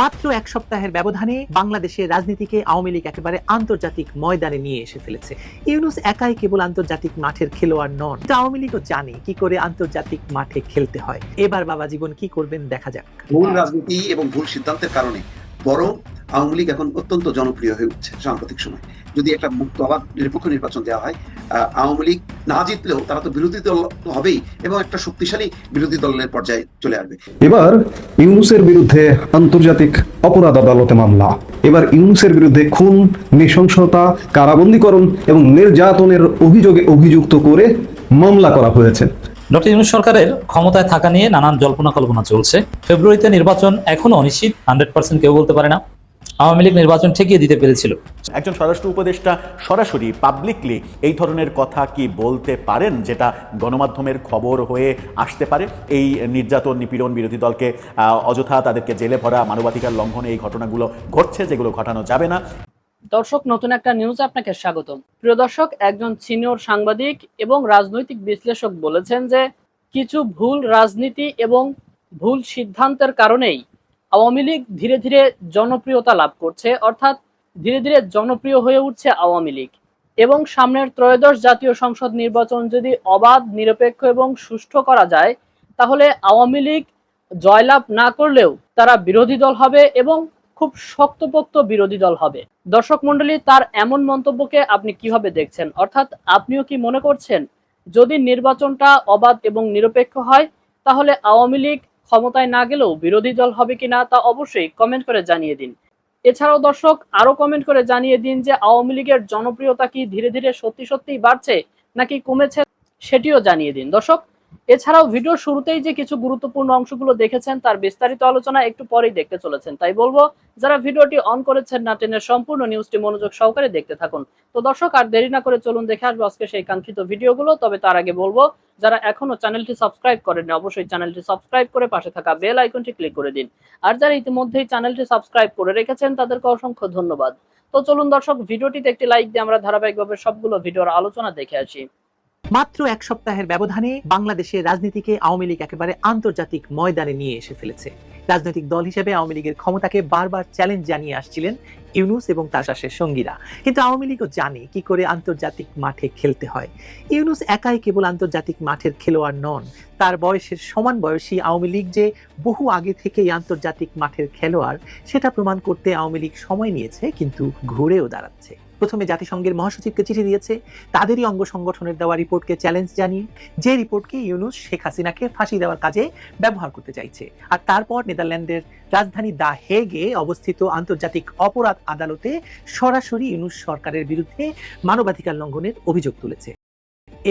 মাত্র এক সপ্তাহের ব্যবধানে বাংলাদেশের রাজনীতিকে আওয়ামী লীগ একেবারে আন্তর্জাতিক ময়দানে নিয়ে এসে ফেলেছে। ইউনুস একাই কেবল আন্তর্জাতিক মাঠের খেলোয়াড় নন। আওয়ামী লীগও জানে কি করে আন্তর্জাতিক মাঠে খেলতে হয়। এবার বাবা জীবন কি করবেন দেখা যাক। ভুল রাজনীতি এবং ভুল সিদ্ধান্তের কারণে বরং আওয়ামী লীগ এখন অত্যন্ত জনপ্রিয় হয়ে উঠছে সাম্প্রতিক সময়। যদি একটা মুক্ত আবার নিরপেক্ষ নির্বাচন দেওয়া হয় আওয়ামী লীগ না জিতলেও তারা তো বিরোধী দল হবেই এবং একটা শক্তিশালী বিরোধী দলের পর্যায়ে চলে আসবে। এবার ইউনুসের বিরুদ্ধে আন্তর্জাতিক অপরাধ আদালতে মামলা। এবার ইউনুসের বিরুদ্ধে খুন, নৃশংসতা, কারাবন্দীকরণ এবং নির্যাতনের অভিযোগে অভিযুক্ত করে মামলা করা হয়েছে। ডক্টর ইউনুস সরকারের ক্ষমতায় থাকা নিয়ে নানান জল্পনা কল্পনা চলছে। ফেব্রুয়ারিতে নির্বাচন এখনও অনিশ্চিত হান্ড্রেড পার্সেন্ট কেউ বলতে পারে না। আওয়ামী লীগ নির্বাচন ঠেকিয়ে দিতে পেরেছিল। একজন স্বরাষ্ট্র উপদেষ্টা সরাসরি পাবলিকলি এই ধরনের কথা কি বলতে পারেন, যেটা গণমাধ্যমের খবর হয়ে আসতে পারে? এই নির্যাতন নিপীড়ন বিরোধী দলকে অযথা তাদেরকে জেলে ভরা, মানবাধিকার লঙ্ঘনে এই ঘটনাগুলো ঘটছে, যেগুলো ঘটানো যাবে না। দর্শক, নতুন একটা নিউজে আপনাকে স্বাগতম। প্রিয় দর্শক, একজন সিনিয়র সাংবাদিক এবং রাজনৈতিক বিশ্লেষক বলেছেন যে কিছু ভুল রাজনীতি এবং ভুল সিদ্ধান্তের কারণেই আওয়ামী লীগ ধীরে ধীরে জনপ্রিয়তা লাভ করছে, অর্থাৎ ধীরে ধীরে জনপ্রিয় হয়ে উঠছে আওয়ামী লীগ। এবং সামনের ত্রয়োদশ জাতীয় সংসদ নির্বাচন যদি অবাধ, নিরপেক্ষ এবং সুষ্ঠু করা যায়, তাহলে আওয়ামী লীগ জয়লাভ না করলেও তারা বিরোধী দল হবে এবং খুব শক্তপোক্ত বিরোধী দল হবে। দর্শক মন্ডলী তার এমন মন্তব্যকে আপনি কীভাবে দেখছেন? অর্থাৎ আপনিও কি মনে করছেন, যদি নির্বাচনটা অবাধ এবং নিরপেক্ষ হয়, তাহলে আওয়ামী লীগ ক্ষমতায় না গেলেও বিরোধী দল হবে কিনা তা অবশ্যই কমেন্ট করে জানিয়ে দিন। এছাড়াও দর্শক আরও কমেন্ট করে জানিয়ে দিন যে আওয়ামী লীগের জনপ্রিয়তা কি ধীরে ধীরে সত্যি সত্যিই বাড়ছে নাকি কমেছে, সেটিও জানিয়ে দিন। দর্শক এছাড়াও ভিডিওর শুরুতেই যে কিছু গুরুত্বপূর্ণ অংশগুলো দেখেছেন, তার বিস্তারিত আলোচনা একটু পরেই দেখতে চলেছেন। তাই বলব, যারা ভিডিওটি অন করেছেন না টেনের সম্পূর্ণ নিউজটি মনোযোগ সহকারে দেখতে থাকুন। তো দর্শক, আর দেরি না করে চলুন দেখে আসব আজকে সেই কাঙ্ক্ষিত ভিডিওগুলো। তবে তার আগে বলব, যারা এখনও চ্যানেলটি সাবস্ক্রাইব করেননি, অবশ্যই চ্যানেলটি সাবস্ক্রাইব করে পাশে থাকা বেল আইকনটি ক্লিক করে দিন। আর যারা ইতিমধ্যেই চ্যানেলটি সাবস্ক্রাইব করে রেখেছেন, তাদেরকে অসংখ্য ধন্যবাদ। তো চলুন দর্শক, ভিডিওটিতে একটি লাইক দিয়ে আমরা ধারাবাহিকভাবে সবগুলো ভিডিওর আলোচনা দেখে আসি। মাত্র এক সপ্তাহের ব্যবধানে বাংলাদেশের রাজনীতিকে আওয়ামী লীগ একেবারে আন্তর্জাতিক ময়দানে নিয়ে এসে ফেলেছে। রাজনৈতিক দল হিসেবে আওয়ামী লীগের ক্ষমতাকে বারবার চ্যালেঞ্জ জানিয়ে আসছিলেন ইউনুস এবং তার শাসের সঙ্গীরা। কিন্তু আওয়ামী লীগও জানে কি করে আন্তর্জাতিক মাঠে খেলতে হয়। ইউনুস একাই কেবল আন্তর্জাতিক মাঠের খেলোয়াড় নন। তার বয়সের সমান বয়সী আওয়ামী লীগ যে বহু আগে থেকেই আন্তর্জাতিক মাঠের খেলোয়াড়, সেটা প্রমাণ করতে আওয়ামী লীগ সময় নিয়েছে, কিন্তু ঘুরেও দাঁড়াচ্ছে। প্রথমে জাতিসংঘের মহাসচিবকে চিঠি দিয়েছে। তাদেরই অঙ্গ সংগঠনের দেওয়া রিপোর্টকে চ্যালেঞ্জ জানিয়ে যে রিপোর্টকে ইউনুস শেখ হাসিনাকে ফাঁসি দেওয়ার কাজে ব্যবহার করতে চাইছে। আর তারপর নেদারল্যান্ডের রাজধানী দা হেগে অবস্থিত আন্তর্জাতিক অপরাধ আদালতে সরাসরি ইউনুস সরকারের বিরুদ্ধে মানবাধিকার লঙ্ঘনের অভিযোগ তুলেছে।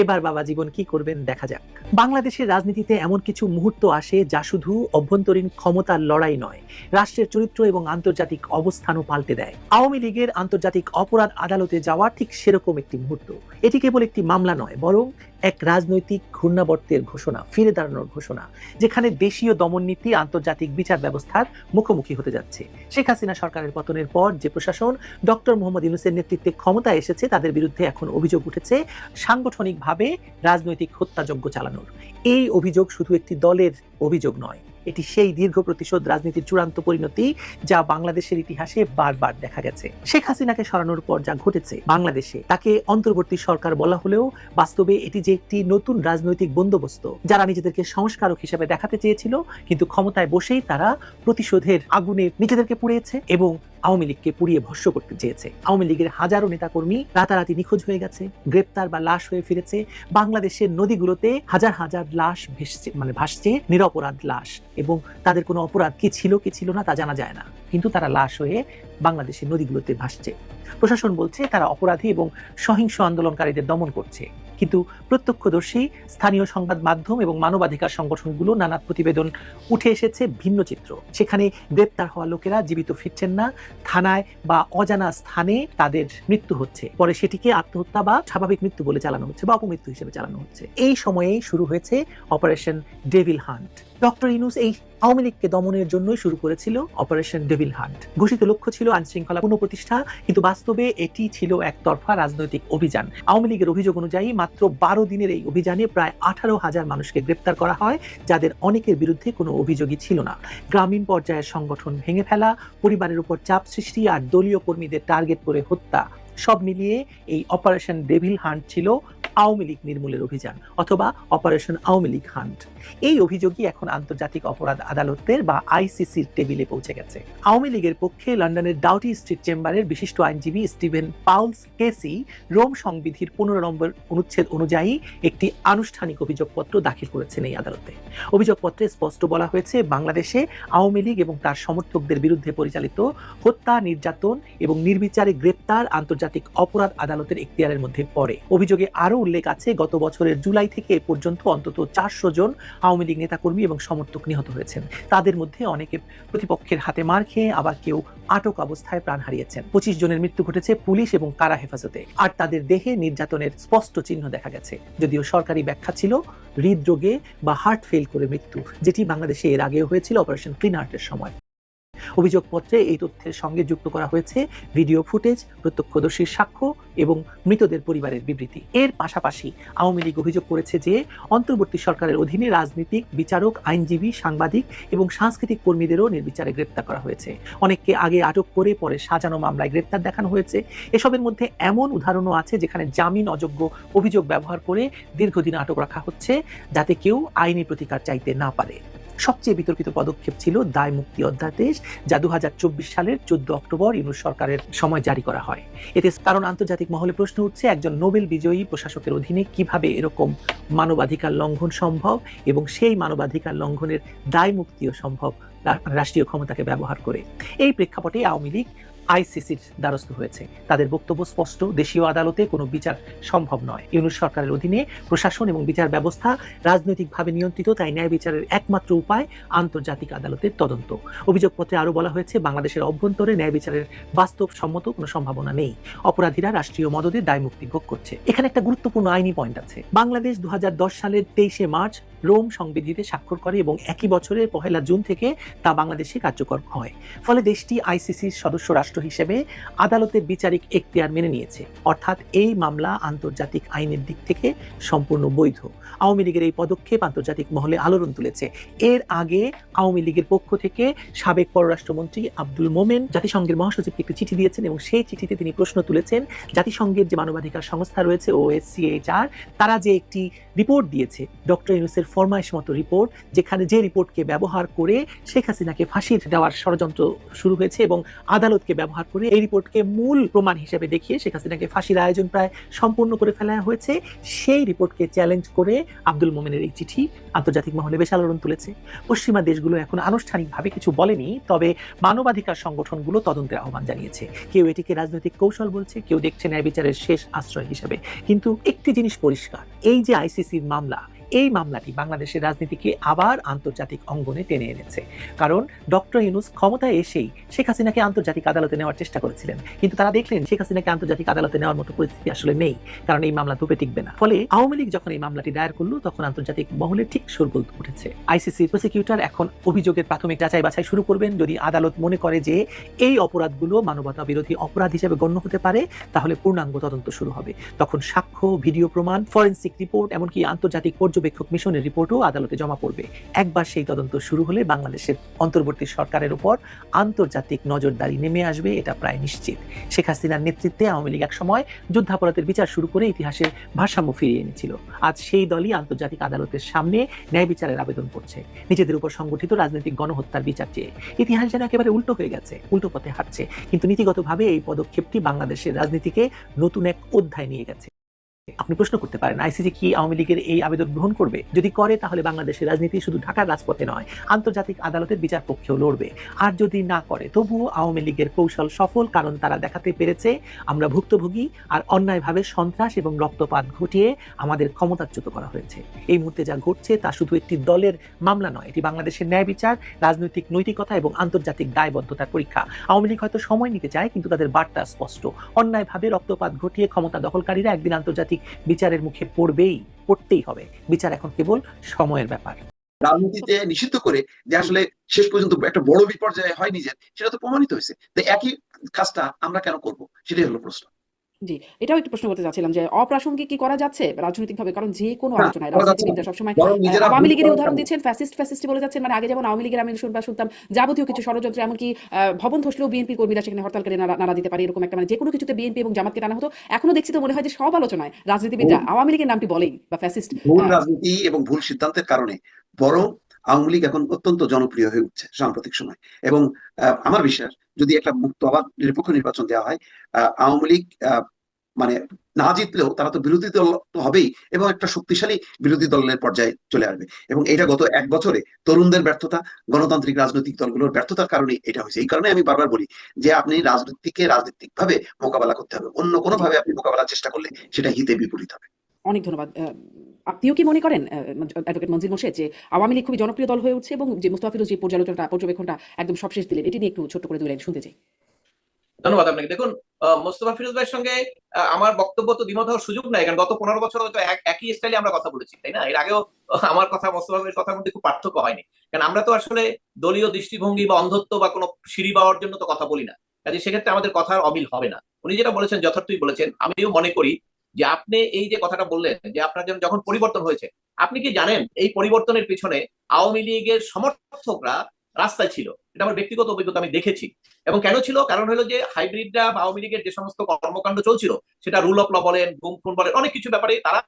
এবার বাবা জীবন কি করবেন দেখা যাক। বাংলাদেশের রাজনীতিতে এমন কিছু মুহূর্ত আসে যা শুধু অভ্যন্তরীণ ক্ষমতার লড়াই নয়, রাষ্ট্রের চরিত্র এবং আন্তর্জাতিক অবস্থানও পাল্টে দেয়। আওয়ামী লীগের আন্তর্জাতিক অপরাধ আদালতে যাওয়া ঠিক সেরকম একটি মুহূর্ত। এটি কেবল একটি মামলা নয়, বরং এক রাজনৈতিক ঘূর্ণাবর্তের ঘোষণা, ফিরে দাঁড়ানোর ঘোষণা, যেখানে দেশীয় দমননীতি আন্তর্জাতিক বিচার ব্যবস্থার মুখোমুখি হতে যাচ্ছে। শেখ হাসিনা সরকারের পতনের পর যে প্রশাসন ডক্টর মোহাম্মদ ইউনুসের নেতৃত্বে ক্ষমতায় এসেছে, তাদের বিরুদ্ধে এখন অভিযোগ উঠেছে সাংগঠনিকভাবে রাজনৈতিক হত্যাযজ্ঞ চালানোর। এই অভিযোগ শুধু একটি দলের অভিযোগ নয় এটি সেই দীর্ঘ প্রতিশোধ রাজনীতির চূড়ান্ত পরিণতি যা বাংলাদেশের ইতিহাসে বারবার দেখা গেছে। শেখ হাসিনাকে সরানোর পর যা ঘটেছে বাংলাদেশে, তাকে অন্তর্বর্তী সরকার বলা হলেও বাস্তবে এটি যে একটি নতুন রাজনৈতিক বন্দোবস্ত যারা নিজেদেরকে সংস্কারক হিসেবে দেখাতে চেয়েছিল, কিন্তু ক্ষমতায় বসেই তারা প্রতিশোধের আগুনে নিজেদেরকে পুড়িয়েছে এবং আওয়ামী লীগকে পুড়িয়ে ভস্য করতে চেয়েছে। আওয়ামী লীগের হাজারো নেতাকর্মী রাতারাতি নিখোঁজ হয়ে গেছে, গ্রেপ্তার বা লাশ হয়ে ফিরেছে, বাংলাদেশের নদীগুলোতে হাজার হাজার লাশ ভেসছে মানে ভাসছে, নিরপরাধ লাশ। এবং তাদের কোনো অপরাধ কি ছিল কি ছিল না তা জানা যায় না। কিন্তু তারা লাশ হয়ে বাংলাদেশের নদীগুলোতে ভাসছে। প্রশাসন বলছে তারা অপরাধী এবং সহিংস আন্দোলনকারীদের দমন করছে। কিন্তু প্রত্যক্ষদর্শী, স্থানীয় সংবাদ মাধ্যম এবং মানবাধিকার সংগঠনগুলো নানা প্রতিবেদন উঠে এসেছে ভিন্ন চিত্র। সেখানে গ্রেপ্তার হওয়া লোকেরা জীবিত ফিরছেন না, থানায় বা অজানা স্থানে তাদের মৃত্যু হচ্ছে। পরে সেটিকে আত্মহত্যা বা স্বাভাবিক মৃত্যু বলে চালানো হচ্ছে বা অপমৃত্যু হিসেবে চালানো হচ্ছে। এই সময়েই শুরু হয়েছে operation devil hunt. Doctor Yunus এই আওয়ামী দমনের জন্যই শুরু করেছিল অপারেশন ডেভিল হান্ট। ঘোষিত লক্ষ্য ছিল আইন শৃঙ্খলা পুনঃপ্রতিষ্ঠা, কিন্তু বাস্তবে এটি ছিল একতরফা রাজনৈতিক অভিযান। আওয়ামী লীগের অভিযোগ অনুযায়ী মাত্র বারো দিনের এই অভিযানে প্রায় আঠারো হাজার মানুষকে গ্রেপ্তার করা হয়, যাদের অনেকের বিরুদ্ধে কোনো অভিযোগই ছিল না। গ্রামীণ পর্যায়ের সংগঠন ভেঙে ফেলা, পরিবারের উপর চাপ সৃষ্টি আর দলীয় কর্মীদের টার্গেট করে হত্যা, সব মিলিয়ে এই অপারেশন ডেভিল হান্ট ছিল আওয়ামী লীগ নির্মূলের অভিযান অথবা অপারেশন আওয়ামী লীগ হান্ট। এই অভিযোগই এখন আন্তর্জাতিক অপরাধ আদালতের বা আইসিসির টেবিলে পৌঁছে গেছে। আওয়ামী লীগের পক্ষে লন্ডনের ডাউটি স্ট্রিট চেম্বারের বিশিষ্ট আইনজীবী স্টিভেন পাউলস কেসি রোম সংবিধির পনেরো নম্বর অনুচ্ছেদ অনুযায়ী একটি আনুষ্ঠানিক অভিযোগপত্র দাখিল করেছেন এই আদালতে। অভিযোগপত্রে স্পষ্ট বলা হয়েছে, বাংলাদেশে আওয়ামী লীগ এবং তার সমর্থকদের বিরুদ্ধে পরিচালিত হত্যা, নির্যাতন এবং নির্বিচারে গ্রেপ্তার আন্তর্জাতিক অপরাধ আদালতের এখতিয়ারের মধ্যে পড়ে। অভিযোগে আরও উল্লেখ আছে, গত বছরের জুলাই থেকে এ পর্যন্ত অন্তত চারশো জন আওয়ামী লীগ নেতাকর্মী এবং সমর্থক নিহত হয়েছেন। তাদের মধ্যে অনেকে প্রতিপক্ষের হাতে মার খেয়ে, আবার কেউ আটক অবস্থায় প্রাণ হারিয়েছেন। পঁচিশ জনের মৃত্যু ঘটেছে পুলিশ এবং কারা হেফাজতে। আর তাদের দেহে নির্যাতনের স্পষ্ট চিহ্ন দেখা গেছে। যদিও সরকারি ব্যাখ্যা ছিল, হৃদরোগে বা হার্ট ফেল করে মৃত্যু, যেটি বাংলাদেশে এর আগেও হয়েছিল অপারেশন ক্লিন হার্টের সময়। অভিযোগপত্রে এই তথ্যের সঙ্গে যুক্ত করা হয়েছে ভিডিও ফুটেজ, প্রত্যক্ষদর্শীর সাক্ষ্য এবং মৃতদের পরিবারের বিবৃতি। এর পাশাপাশি আওয়ামী লীগ অভিযোগ করেছে যে, অন্তর্বর্তী সরকারের অধীনে রাজনীতিক, বিচারক, আইনজীবী, সাংবাদিক এবং সাংস্কৃতিক কর্মীদেরও নির্বিচারে গ্রেপ্তার করা হয়েছে। অনেককে আগে আটক করে পরে সাজানো মামলায় গ্রেপ্তার দেখানো হয়েছে। এসবের মধ্যে এমন উদাহরণও আছে যেখানে জামিন অযোগ্য অভিযোগ ব্যবহার করে দীর্ঘদিন আটক রাখা হচ্ছে যাতে কেউ আইনি প্রতিকার চাইতে না পারে। সবচেয়ে বিতর্কিত পদক্ষেপ ছিল দায় মুক্তি অধ্যাদেশ, যা দু সালের চোদ্দ অক্টোবর ইউনুস সরকারের সময় জারি করা হয়। এতে কারণ আন্তর্জাতিক মহলে প্রশ্ন উঠছে, একজন নোবেল বিজয়ী প্রশাসকের অধীনে কীভাবে এরকম মানবাধিকার লঙ্ঘন সম্ভব এবং সেই মানবাধিকার লঙ্ঘনের দায় মুক্তিও সম্ভব রাষ্ট্রীয় ক্ষমতাকে ব্যবহার করে। এই প্রেক্ষাপটে আওয়ামী লীগ আইসিসির দ্বারস্থ হয়েছে। তাদের বক্তব্য স্পষ্ট, দেশীয় আদালতে কোনো বিচার সম্ভব নয়। ইউনুস সরকারের অধীনে প্রশাসন এবং বিচার ব্যবস্থা রাজনৈতিকভাবে নিয়ন্ত্রিত, তাই ন্যায় বিচারের একমাত্র উপায় আন্তর্জাতিক আদালতের তদন্ত। অভিযোগপত্রে আরও বলা হয়েছে, বাংলাদেশের অভ্যন্তরে ন্যায় বিচারের বাস্তবসম্মত কোনো সম্ভাবনা নেই। অপরাধীরা রাষ্ট্রীয় মদদে দায় মুক্তি ভোগ করছে। এখানে একটা গুরুত্বপূর্ণ আইনি পয়েন্ট আছে। বাংলাদেশ দু হাজার দশ সালের তেইশে মার্চ রোম সংবিধিতে স্বাক্ষর করে এবং একই বছরের পহেলা জুন থেকে তা বাংলাদেশে কার্যকর হয়। ফলে দেশটি আইসিসির সদস্য রাষ্ট্র হিসেবে আদালতের বিচারিক এখতিয়ার মেনে নিয়েছে। অর্থাৎ এই মামলা আন্তর্জাতিক আইনের দিক থেকে সম্পূর্ণ বৈধ। আওয়ামী লীগের এই পদক্ষেপ আন্তর্জাতিক মহলে আলোড়ন তুলেছে। এর আগে আওয়ামী লীগের পক্ষ থেকে সাবেক পররাষ্ট্রমন্ত্রী আব্দুল মোমেন জাতিসংঘের মহাসচিবকে একটি চিঠি দিয়েছেন এবং সেই চিঠিতে তিনি প্রশ্ন তুলেছেন, জাতিসংঘের যে মানবাধিকার সংস্থা রয়েছে ও ওএসসিএইচআর তারা যে একটি রিপোর্ট দিয়েছে, ডক্টর ইউনুসের ফরমাইশ মতো রিপোর্ট, যেখানে যে রিপোর্টকে ব্যবহার করে শেখ হাসিনাকে ফাঁসির দেওয়ার ষড়যন্ত্র শুরু হয়েছে এবং আদালতকে ব্যবহার করে এই রিপোর্টকে মূল প্রমাণ হিসেবে দেখিয়ে শেখ হাসিনাকে ফাঁসির আয়োজন প্রায় সম্পূর্ণ করে ফেলা হয়েছে। সেই রিপোর্টকে চ্যালেঞ্জ করে আব্দুল মোমেনের এই চিঠি আন্তর্জাতিক মহলে বেশ আলোড়ন তুলেছে। পশ্চিমা দেশগুলো এখন আনুষ্ঠানিকভাবে কিছু বলেনি, তবে মানবাধিকার সংগঠনগুলো তদন্তের আহ্বান জানিয়েছে। কেউ এটিকে রাজনৈতিক কৌশল বলছে, কেউ দেখছে ন্যায় বিচারের শেষ আশ্রয় হিসেবে। কিন্তু একটি জিনিস পরিষ্কার, এই যে আইসিসির মামলা এই মামলাটি বাংলাদেশের রাজনীতিকে আবার আন্তর্জাতিক অঙ্গনে টেনে এনেছে। কারণ ডক্টর ইউনুস ক্ষমতায় এসেই শেখ হাসিনাকে আন্তর্জাতিক আদালতে নেওয়ার চেষ্টা করেছিলেন। কিন্তু তারা দেখলেন শেখ হাসিনাকে আন্তর্জাতিক আদালতে নেওয়ার মতো পরিস্থিতি আসলে নেই, কারণ এই মামলা ধুপে টিকবে না। ফলে আওয়ামী লীগ যখন এই মামলাটি দায়ের করল, তখন আন্তর্জাতিক মহলে ঠিক সরগোল উঠেছে। আইসিসি প্রসিকিউটর এখন অভিযোগের প্রাথমিক যাচাই বাছাই শুরু করবেন। যদি আদালত মনে করে যে এই অপরাধগুলো মানবতা বিরোধী অপরাধ হিসেবে গণ্য হতে পারে, তাহলে পূর্ণাঙ্গ তদন্ত শুরু হবে। তখন সাক্ষ্য, ভিডিও প্রমাণ, ফরেন্সিক রিপোর্ট, এমনকি আন্তর্জাতিক পর্যবেক্ষক মিশনের রিপোর্টও আদালতে জমা পড়বে। একবার সেই তদন্ত শুরু হলে বাংলাদেশের অন্তর্বর্তী সরকারের উপর আন্তর্জাতিক নজরদারি নেমে আসবে, এটা প্রায় নিশ্চিত। শেখ হাসিনার নেতৃত্বে আওয়ামী লীগ এক সময় যুদ্ধাপরাধের বিচার শুরু করে ইতিহাসের ভারসাম্য ফিরিয়ে এনেছিল। আজ সেই দলই আন্তর্জাতিক আদালতের সামনে ন্যায় বিচারের আবেদন করছে। নিজেদের উপর সংগঠিত রাজনৈতিক গণহত্যার বিচার চেয়ে। ইতিহাস যেন একেবারে উল্টো হয়ে গেছে, উল্টো পথে হাঁটছে। কিন্তু নীতিগতভাবে এই পদক্ষেপটি বাংলাদেশের রাজনীতিকে নতুন এক অধ্যায় নিয়ে গেছে। আপনি প্রশ্ন করতে পারেন, আইসিসি কি আওয়ামী লীগের এই আবেদন গ্রহণ করবে? যদি করে, তাহলে বাংলাদেশের রাজনীতি শুধু ঢাকার রাজপথে নয়, আন্তর্জাতিক আদালতের বিচার পক্ষেও লড়বে। আর যদি না করে, তবুও আওয়ামী লীগের কৌশল সফল, কারণ তারা দেখাতে পেরেছে, আমরা ভুক্তভোগী আর অন্যায়ভাবে সন্ত্রাস এবং রক্তপাত ঘটিয়ে আমাদের ক্ষমতাচ্যুত করা হয়েছে। এই মুহূর্তে যা ঘটছে, তা শুধু একটি দলের মামলা নয়, এটি বাংলাদেশের ন্যায় বিচার, রাজনৈতিক নৈতিকতা এবং আন্তর্জাতিক দায়বদ্ধতার পরীক্ষা। আওয়ামী লীগ হয়তো সময় নিতে চায়, কিন্তু তাদের বার্তা স্পষ্ট। অন্যায়ভাবে রক্তপাত ঘটিয়ে ক্ষমতা দখলকারীরা একদিন আন্তর্জাতিক বিচারের মুখে পড়বেই, পড়তেই হবে। বিচার এখন কেবল সময়ের ব্যাপার। রাজনীতিতে নিষিদ্ধ করে যে আসলে শেষ পর্যন্ত একটা বড় বিপর্যয় হয় নিজের সেটা তো প্রমাণিত হয়েছে। তো একই কাজটা আমরা কেন করব? সেটাই হলো প্রশ্ন। জি এটাও একটু প্রশ্ন করতে চাচ্ছিলাম যে অপ্রাসঙ্গিক কি করা যাচ্ছে রাজনৈতিক ভাবে কারণ যে কোনো না, আলোচনায় করা যাচ্ছে রাজনীতিবিদরা সবসময় বরং নিজেরা আওয়ামী ভুল লীগের উদাহরণ। দিচ্ছেন ফ্যাসিস্ট ফ্যাসিস্ট বলে যাচ্ছেন। মানে আগে যেমন আওয়ামী লীগের আমি শুনবা শুনতাম যাবতীয় কিছু ষড়যন্ত্র এমনকি আহ, ভবন ধসলেও বিএনপি কর্মীরা সেখানে হরতাল করে নাড়া নাড়া দিতে পারে এরকম একটা মানে যে কোনো কিছুতে বিএনপি এবং জামাতকে টানা হতো। এখনও দেখছি তো মনে হয় যে সব আলোচনায় রাজনীতিবিদরা আওয়ামী লীগের নামটি বলেই বা ফ্যাসিস্ট ভুল রাজনীতি এবং ভুল সিদ্ধান্তের কারণে। বরং আওয়ামী লীগ এখন অত্যন্ত জনপ্রিয় হয়ে উঠছে সাম্প্রতিক সময়। এবং আমার বিশ্বাস যদি একটা মুক্ত অবাধ নিরপেক্ষ নির্বাচন দেওয়া হয় আওয়ামী লীগ মানে না জিতলেও তারা তো বিরোধী দল তো হবেই এবং একটা শক্তিশালী বিরোধী দলের পর্যায়ে চলে আসবে। এবং এটা গত এক বছরে তরুণদের ব্যর্থতা, গণতান্ত্রিক রাজনৈতিক দলগুলোর ব্যর্থতার কারণে এটা হয়েছে। এই কারণে আমি বারবার বলি যে আপনি রাজনীতিকে রাজনৈতিক ভাবে মোকাবেলা করতে হবে। অন্য কোনো ভাবে আপনি মোকাবেলার চেষ্টা করলে সেটা হিতে বিপরীত হবে। অনেক ধন্যবাদ আপনিও কি মনে করেন অ্যাডভোকেট মঞ্জিল মোর্শেদ, যে আওয়ামী লীগ খুবই জনপ্রিয় দল হয়ে উঠছে এবং যে মুস্তফা যে পর্যালোচনাটা, পর্যবেক্ষণটা একদম সবশেষ দিলেন, এটি নিয়ে একটু ছোট্ট করে দুই লাইন শুনতে চাই। ধন্যবাদ আপনাকে। দেখুন মোস্তফা ফিরোজ ভাইয়ের সঙ্গে আমার বক্তব্য তো দ্বিমত হওয়ার সুযোগ নাই, কারণ গত পনেরো বছর হয়তো এক- একই স্টাইলে আমরা কথা বলেছি, তাই না? এর আগেও আমার কথা মোস্তফা ভাইয়ের কথার মধ্যে খুব পার্থক্য হয়নি। কারণ আমরা তো আসলে দলীয় দৃষ্টিভঙ্গি বা অন্ধত্ব বা কোনো সিঁড়ি পাওয়ার জন্য তো কথা বলি না। কাজে সেক্ষেত্রে আমাদের কথার অমিল হবে না। উনি যেটা বলেছেন, যথার্থই বলেছেন। আমিও মনে করি যে আপনি এই যে কথাটা বললেন যে আপনার যেমন যখন পরিবর্তন হয়েছে, আপনি কি জানেন এই পরিবর্তনের পিছনে আওয়ামী লীগের সমর্থকরা রাস্তায় ছিল? এটা আমার ব্যক্তিগত অভিজ্ঞতা, আমি দেখেছি। এবং কেন ছিল? কারণ হলো যে হাইব্রিডরা বা আওয়ামী লীগের যে সমস্ত কর্মকাণ্ড চলছিল, সেটা রুল অফ ল বলেন, গুম খুন বলেন, অনেক কিছু ব্যাপারে তারা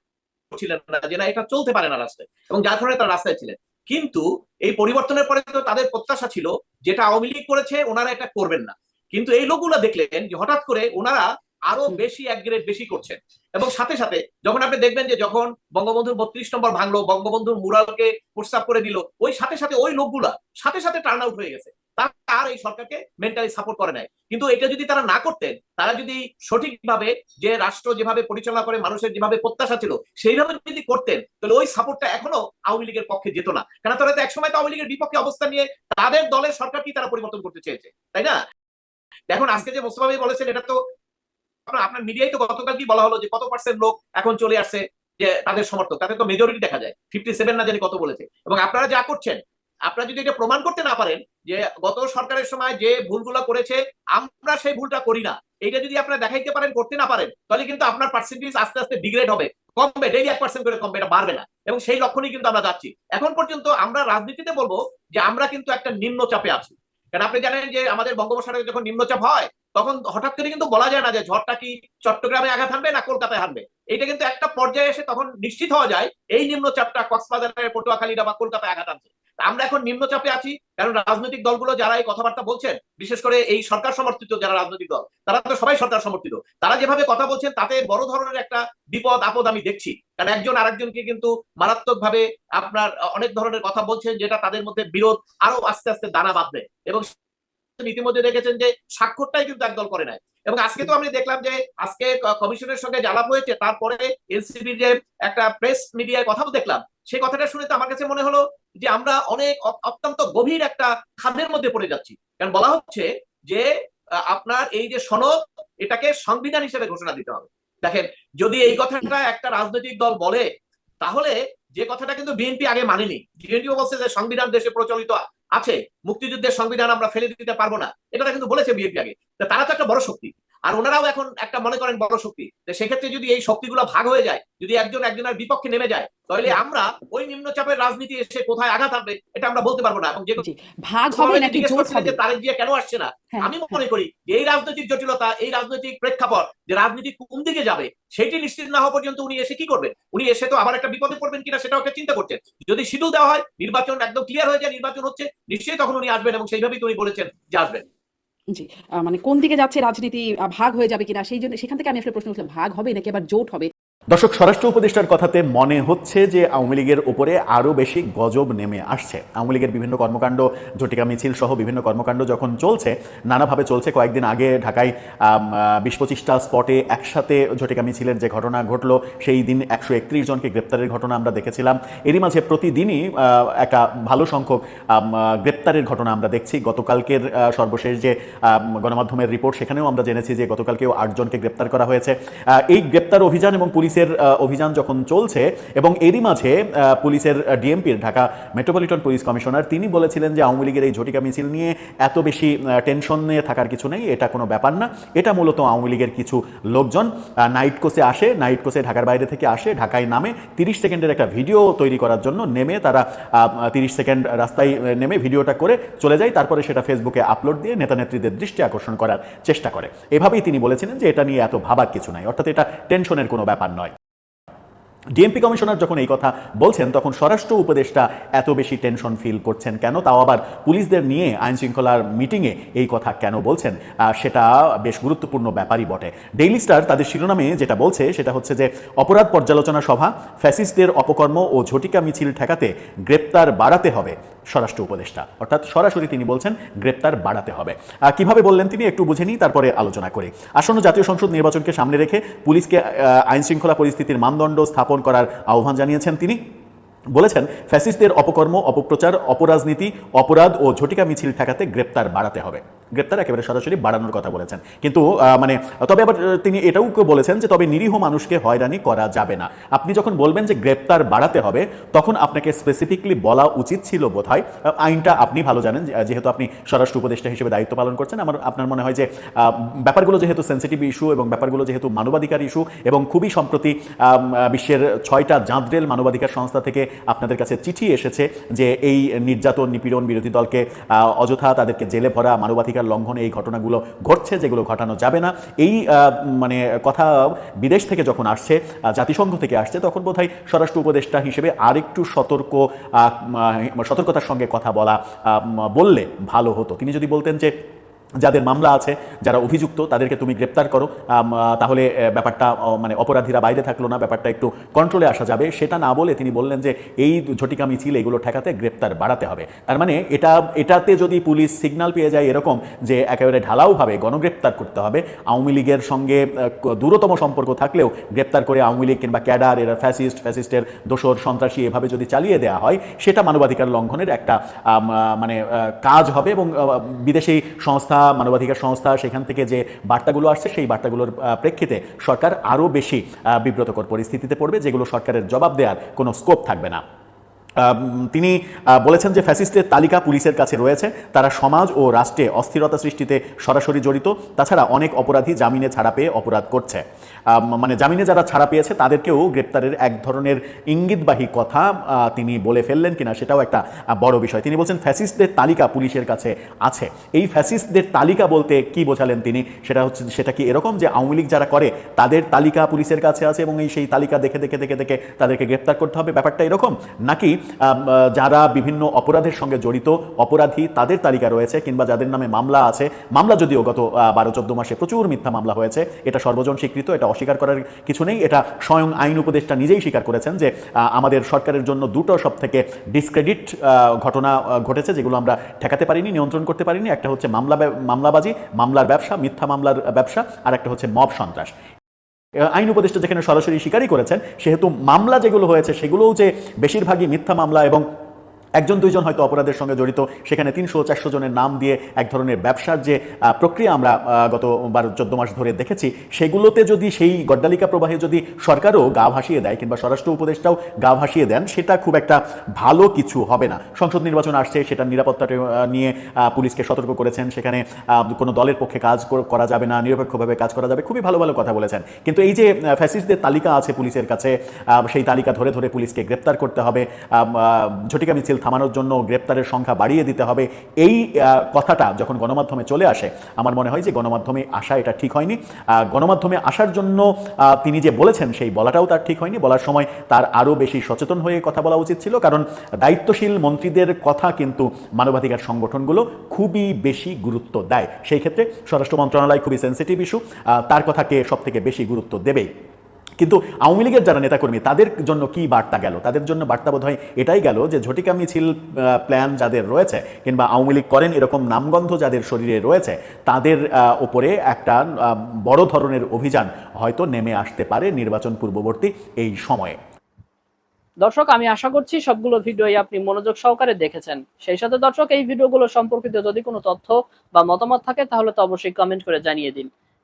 ছিলেন না যে না, এটা চলতে পারে না রাস্তায়। এবং যার কারণে তারা রাস্তায় ছিলেন। কিন্তু এই পরিবর্তনের পরে তো তাদের প্রত্যাশা ছিল, যেটা আওয়ামী লীগ করেছে, ওনারা এটা করবেন না। কিন্তু এই লোকগুলো দেখলেন যে হঠাৎ করে ওনারা আরও বেশি এক বেশি করছেন। এবং সাথে সাথে যখন আপনি দেখবেন যে যখন বঙ্গবন্ধুর বত্রিশ নম্বর ভাঙলো, বঙ্গবন্ধুর মুরালকে প্রস্তাব করে দিল, ওই সাথে সাথে ওই লোকগুলা সাথে সাথে টার্ন আউট হয়ে গেছে। আর এই সরকারকে মেন্টালি সাপোর্ট করে নাই। কিন্তু এটা যদি তারা না করতেন, তারা যদি সঠিকভাবে যে রাষ্ট্র যেভাবে পরিচালনা করে, মানুষের যেভাবে প্রত্যাশা ছিল, সেইভাবে যদি করতেন, তাহলে ওই সাপোর্টটা এখনও আওয়ামী লীগের পক্ষে যেত না। কেন তারা তো একসময় তো আওয়ামী লীগের বিপক্ষে অবস্থান নিয়ে তাদের দলের সরকারকেই তারা পরিবর্তন করতে চেয়েছে? তাই না? এখন আজকে যে মোস্তফা বলেছেন, এটা তো আপনার আপনার মিডিয়ায় তো গতকাল কি বলা হলো যে কত পার্সেন্ট লোক এখন চলে আসছে যে তাদের সমর্থক, তাদের তো মেজরিটি দেখা যায়। ফিফটি সেভেন না জানি কত বলেছে। এবং আপনারা যা করছেন, আপনারা যদি এটা প্রমাণ করতে না পারেন যে গত সরকারের সময় যে ভুলগুলো করেছে, আমরা সেই ভুলটা করি না। এইটা যদি আপনারা দেখাইতে পারেন, করতে না পারেন, তাহলে কিন্তু আপনার পার্সেন্টেজ আস্তে আস্তে ডিগ্রেড হবে। কমবে ডেইলি এক পার্সেন্ট করে কমবে, এটা বাড়বে না। এবং সেই লক্ষণই কিন্তু আমরা যাচ্ছি। এখন পর্যন্ত আমরা রাজনীতিতে বলব যে আমরা কিন্তু একটা নিম্ন চাপে আছি। কারণ আপনি জানেন যে আমাদের বঙ্গোপসাগরে যখন নিম্নচাপ হয় তখন হঠাৎ করে কিন্তু বলা যায় না যে ঝড়টা কি চট্টগ্রামে আঘাত হানবে না কলকাতায় হানবে। এটা কিন্তু একটা পর্যায়ে এসে তখন নিশ্চিত হওয়া যায়, এই নিম্নচাপটা কক্সবাজারের পটুয়াখালীরা বা কলকাতায় আঘাত আনছে আমরা এখন নিম্নচাপে আছি, কারণ রাজনৈতিক দলগুলো যারা এই কথাবার্তা বলছেন, বিশেষ করে এই সরকার সমর্থিত যারা রাজনৈতিক দল, তারা তো সবাই সরকার সমর্থিত। তারা যেভাবে কথা বলছেন, তাতে বড় ধরনের একটা বিপদ, আপদ আমি দেখছি। কারণ একজন আরেকজনকে কিন্তু মারাত্মক ভাবে আপনার অনেক ধরনের কথা বলছেন, যেটা তাদের মধ্যে বিরোধ আরও আস্তে আস্তে দানা বাঁধবে। এবং ইতিমধ্যে দেখেছেন যে স্বাক্ষরটাই কিন্তু একদল করে নাই। এবং আজকে তো আমি দেখলাম যে আজকে কমিশনের সঙ্গে যে আলাপ হয়েছে, তারপরে এনসিবির যে একটা প্রেস মিডিয়ায় কথা দেখলাম। সেই কথাটা শুনে তো আমার কাছে মনে হলো যে আমরা অনেক অত্যন্ত গভীর একটা খাদের মধ্যে পড়ে যাচ্ছি। কারণ বলা হচ্ছে যে আপনার এই যে সনদ, এটাকে সংবিধান হিসেবে ঘোষণা দিতে হবে। দেখেন, যদি এই কথাটা একটা রাজনৈতিক দল বলে, তাহলে যে কথাটা কিন্তু বিএনপি আগে মানেনি। বিএনপিও বলছে যে সংবিধান দেশে প্রচলিত আছে, মুক্তিযুদ্ধের সংবিধান আমরা ফেলে দিতে পারব না। এটা কিন্তু বলেছে বিএনপি আগে। তারা তো একটা বড় শক্তি। আর ওনারাও এখন একটা মনে করেন বড় শক্তি। সেক্ষেত্রে যদি এই শক্তিগুলো ভাগ হয়ে যায় যদি একজন একজনের বিপক্ষে নেমে যায় তাহলে আমরা ওই নিম্নচাপের রাজনীতি এসে কোথায় আঘাত আনবে এটা আমরা বলতে পারব না। এবং যে ভাগ হবে নাকি জোট হবে? তারেক জিয়া কেন আসছে না হ্যাঁ, আমি মনে করি যে এই রাজনৈতিক জটিলতা এই রাজনৈতিক প্রেক্ষাপট যে রাজনীতি কোন দিকে যাবে সেটি নিশ্চিত না হওয়া পর্যন্ত উনি এসে কি করবেন? উনি এসে তো আবার একটা বিপদে পড়বেন কিনা সেটা ওকে চিন্তা করছেন। যদি শিডিউল দেওয়া হয় নির্বাচন একদম ক্লিয়ার হয়ে যায় নির্বাচন হচ্ছে নিশ্চয়ই তখন উনি আসবেন এবং সেইভাবেই তো উনি বলেছেন যে আসবেন। জি মানে কোন দিকে যাচ্ছে রাজনীতি ভাগ হয়ে যাবে কিনা, সেই জন্য, সেখান থেকে আমি আসলে প্রশ্ন উঠলাম ভাগ হবে নাকি আবার জোট হবে? দর্শক, স্বরাষ্ট্র উপদেষ্টার কথাতে মনে হচ্ছে যে আওয়ামী লীগের উপরে আরও বেশি গজব নেমে আসছে। আওয়ামী লীগের বিভিন্ন কর্মকাণ্ড, ঝটিকা মিছিল সহ বিভিন্ন কর্মকাণ্ড যখন চলছে, নানাভাবে চলছে। কয়েকদিন আগে ঢাকায় বিশ পঁচিশটা স্পটে একসাথে ঝটিকা মিছিলের যে ঘটনা ঘটলো, সেই দিন একশো একত্রিশ জনকে গ্রেপ্তারের ঘটনা আমরা দেখেছিলাম। এরই মাঝে প্রতিদিনই একটা ভালো সংখ্যক গ্রেপ্তারের ঘটনা আমরা দেখছি। গতকালকের সর্বশেষ যে গণমাধ্যমের রিপোর্ট, সেখানেও আমরা জেনেছি যে গতকালকেও আটজনকে গ্রেপ্তার করা হয়েছে। এই গ্রেপ্তার অভিযান এবং পুলিশের পুলিশের অভিযান যখন চলছে এবং এরই মাঝে পুলিশের ডিএমপির ঢাকা মেট্রোপলিটন পুলিশ কমিশনার তিনি বলেছিলেন যে আওয়ামী লীগের এই ঝটিকা মিছিল নিয়ে এত বেশি টেনশন নিয়ে থাকার কিছু নেই, এটা কোনো ব্যাপার না। এটা মূলত আওয়ামী লীগের কিছু লোকজন নাইট কোসে আসে নাইট কোসে ঢাকার বাইরে থেকে আসে, ঢাকায় নামে, তিরিশ সেকেন্ডের একটা ভিডিও তৈরি করার জন্য নেমে তারা তিরিশ সেকেন্ড রাস্তায় নেমে ভিডিওটা করে চলে যায়, তারপরে সেটা ফেসবুকে আপলোড দিয়ে নেতা নেত্রীদের দৃষ্টি আকর্ষণ করার চেষ্টা করে। এভাবেই তিনি বলেছিলেন যে এটা নিয়ে এত ভাবার কিছু নাই, অর্থাৎ এটা টেনশনের কোনো ব্যাপার নয়। ডিএমপি কমিশনার যখন এই কথা বলছেন, তখন স্বরাষ্ট্র উপদেষ্টা এত বেশি টেনশন ফিল করছেন কেন? তাও আবার পুলিশদের নিয়ে আইন শৃঙ্খলার মিটিংয়ে এই কথা কেন বলছেন? সেটা বেশ গুরুত্বপূর্ণ ব্যাপারই বটে। ডেইলি স্টার তাদের শিরোনামে যেটা বলছে, সেটা হচ্ছে যে, অপরাধ পর্যালোচনা সভা ফ্যাসিস্টদের অপকর্ম ও ঝটিকা মিছিল ঠেকাতে গ্রেপ্তার বাড়াতে হবে, স্বরাষ্ট্র উপদেষ্টা। অর্থাৎ সরাসরি তিনি বলছেন, গ্রেপ্তার বাড়াতে হবে। কীভাবে বললেন তিনি একটু বুঝে নিই, তারপরে আলোচনা করি। আসন্ন জাতীয় সংসদ নির্বাচনকে সামনে রেখে পুলিশকে আইন শৃঙ্খলা পরিস্থিতির মানদণ্ড স্থাপন করার আহ্বান জানিয়েছেন তিনি। বলেছেন ফ্যাসিস্টদের অপকর্ম অপপ্রচার অপরাজনীতি অপরাধ ও ঝটিকা মিছিল ঠেকাতে গ্রেপ্তার বাড়াতে হবে। গ্রেপ্তার একেবারে সরাসরি বাড়ানোর কথা বলেছেন। কিন্তু মানে তবে আবার তিনি এটাও বলেছেন যে তবে নিরীহ মানুষকে হয়রানি করা যাবে না। আপনি যখন বলবেন যে গ্রেপ্তার বাড়াতে হবে তখন আপনাকে স্পেসিফিকলি বলা উচিত ছিল বোধহয় আহ, আইনটা আপনি ভালো জানেন যেহেতু আপনি স্বরাষ্ট্র উপদেষ্টা হিসেবে দায়িত্ব পালন করছেন আমার আপনার মনে হয় যে ব্যাপারগুলো যেহেতু সেন্সিটিভ ইস্যু এবং ব্যাপারগুলো যেহেতু মানবাধিকার ইস্যু এবং খুবই সম্প্রতি বিশ্বের ছয়টা জাঁদরেল মানবাধিকার সংস্থা থেকে আপনাদের কাছে চিঠি এসেছে যে এই নির্যাতন নিপীড়ন বিরোধী দলকে অযথা তাদেরকে জেলে ভরা, মানবাধিকার লঙ্ঘনে এই ঘটনাগুলো ঘটছে, যেগুলো ঘটানো যাবে না। এই মানে কথা বিদেশ থেকে যখন আসছে জাতিসংঘ থেকে আসছে, তখন বোধহয় স্বরাষ্ট্র উপদেষ্টা হিসেবে আরেকটু সতর্ক সতর্কতার সঙ্গে কথা বলা বললে ভালো হতো। তিনি যদি বলতেন যে যাদের মামলা আছে, যারা অভিযুক্ত, তাদেরকে তুমি গ্রেপ্তার করো। তাহলে ব্যাপারটা মানে অপরাধীরা বাইরে থাকল না, ব্যাপারটা একটু কন্ট্রোলে আসা যাবে। সেটা না বলে তিনি বললেন যে, এই ঝটিকা মিছিল এগুলো ঠেকাতে গ্রেপ্তার বাড়াতে হবে। তার মানে এটা, এটাতে যদি পুলিশ সিগন্যাল পেয়ে যায় এরকম যে, একেবারে ঢালাওভাবে গণগ্রেপ্তার করতে হবে, আওয়ামী লীগের সঙ্গে দূরতম সম্পর্ক থাকলেও গ্রেপ্তার করে আওয়ামী লীগ কিংবা ক্যাডার, এরা ফ্যাসিস্ট ফ্যাসিস্টের দোসর সন্ত্রাসী এভাবে যদি চালিয়ে দেওয়া হয়, সেটা মানবাধিকার লঙ্ঘনের একটা মানে কাজ হবে এবং বিদেশি সংস্থা মানবাধিকার সংস্থা, সেখান থেকে যে বার্তাগুলো আসছে, সেই বার্তাগুলোর প্রেক্ষিতে সরকার আরও বেশি বিব্রতকর পরিস্থিতিতে পড়বে, যেগুলো সরকারের জবাব দেওয়ার কোনো স্কোপ থাকবে না। তিনি বলেছেন যে ফ্যাসিস্টের তালিকা পুলিশের কাছে রয়েছে। তারা সমাজ ও রাষ্ট্রে অস্থিরতা সৃষ্টিতে সরাসরি জড়িত। তাছাড়া অনেক অপরাধী জামিনে ছাড়া পেয়ে অপরাধ করছে। মানে জামিনে যারা ছাড়া পেয়েছে, তাদেরকেও গ্রেপ্তারের এক ধরনের ইঙ্গিতবাহী কথা তিনি বলে ফেললেন কিনা সেটাও একটা বড় বিষয়। তিনি বলছেন, ফ্যাসিস্টদের তালিকা পুলিশের কাছে আছে। এই ফ্যাসিস্টদের তালিকা বলতে কি বোঝালেন তিনি? সেটা হচ্ছে, সেটা কি এরকম যে আওয়ামী লীগ যারা করে, তাদের তালিকা পুলিশের কাছে আছে এবং এই সেই তালিকা দেখে দেখে দেখে দেখে তাদেরকে গ্রেপ্তার করতে হবে? ব্যাপারটা এরকম? নাকি যারা বিভিন্ন অপরাধের সঙ্গে জড়িত, অপরাধী তাদের তালিকা রয়েছে কিংবা যাদের নামে মামলা আছে। মামলা যদিও গত বারো চোদ্দ মাসে প্রচুর মিথ্যা মামলা হয়েছে, এটা সর্বজন স্বীকৃত, এটা অস্বীকার করার কিছু নেই। এটা স্বয়ং আইন উপদেষ্টা নিজেই স্বীকার করেছেন যে আমাদের সরকারের জন্য দুটো সব থেকে ডিসক্রেডিট ঘটনা ঘটেছে যেগুলো আমরা ঠেকাতে পারিনি, নিয়ন্ত্রণ করতে পারিনি। একটা হচ্ছে মামলা মামলাবাজি, মামলার ব্যবসা, মিথ্যা মামলার ব্যবসা আর একটা হচ্ছে মব সন্ত্রাস। আইন উপদেষ্টা যেখানে সরাসরি স্বীকারই করেছেন, সেহেতু মামলা যেগুলো হয়েছে, সেগুলোও যে বেশিরভাগই মিথ্যা মামলা এবং একজন, দুইজন হয়তো অপরাধের সঙ্গে জড়িত। সেখানে তিনশো চারশো জনের নাম দিয়ে এক ধরনের ব্যবসার যে প্রক্রিয়া আমরা গত বারো চোদ্দ মাস ধরে দেখেছি, সেগুলোতে যদি সেই গড্ডালিকা প্রবাহে যদি সরকারও গা ভাসিয়ে দেয় কিংবা স্বরাষ্ট্র উপদেষ্টাও গা ভাসিয়ে দেন, সেটা খুব একটা ভালো কিছু হবে না। সংসদ নির্বাচন আসছে সেটার নিরাপত্তাটা নিয়ে পুলিশকে সতর্ক করেছেন। সেখানে কোনো দলের পক্ষে কাজ করা যাবে না, নিরপেক্ষভাবে কাজ করা যাবে, খুবই ভালো ভালো কথা বলেছেন। কিন্তু এই যে ফ্যাসিস্টদের তালিকা আছে পুলিশের কাছে সেই তালিকা ধরে ধরে পুলিশকে গ্রেপ্তার করতে হবে। ঝটিকা মিছিল থামানোর জন্য গ্রেপ্তারের সংখ্যা বাড়িয়ে দিতে হবে। এই কথাটা যখন গণমাধ্যমে চলে আসে, আমার মনে হয় যে গণমাধ্যমে আসা এটা ঠিক হয়নি। গণমাধ্যমে আসার জন্য তিনি যে বলেছেন সেই বলাটাও তার ঠিক হয়নি। বলার সময় তার আরও বেশি সচেতন হয়ে কথা বলা উচিত ছিল, কারণ দায়িত্বশীল মন্ত্রীদের কথা কিন্তু মানবাধিকার সংগঠনগুলো খুবই বেশি গুরুত্ব দেয়। সেই ক্ষেত্রে স্বরাষ্ট্র মন্ত্রণালয় খুবই সেন্সিটিভ ইস্যু তার কথাকে সব থেকে বেশি গুরুত্ব দেবেই। কিন্তু আওয়ামী লীগের যারা নেতাকর্মী, তাদের জন্য কি বার্তা গেল? তাদের জন্য বার্তা বোধ হয় এটাই গেল যে ঝটিকা মিছিল প্ল্যান যাদের রয়েছে, কিংবা আওয়ামী লীগ করেন এরকম নামগন্ধ যাদের শরীরে রয়েছে, তাদের ওপরে একটা বড় ধরনের অভিযান হয়তো নেমে আসতে পারে নির্বাচন পূর্ববর্তী এই সময়ে। দর্শক, আমি আশা করছি সবগুলো ভিডিওই আপনি মনোযোগ সহকারে দেখেছেন। সেই সাথে দর্শক, এই ভিডিওগুলো সম্পর্কিত যদি কোনো তথ্য বা মতামত থাকে, তাহলে তো অবশ্যই কমেন্ট করে জানিয়ে দিন।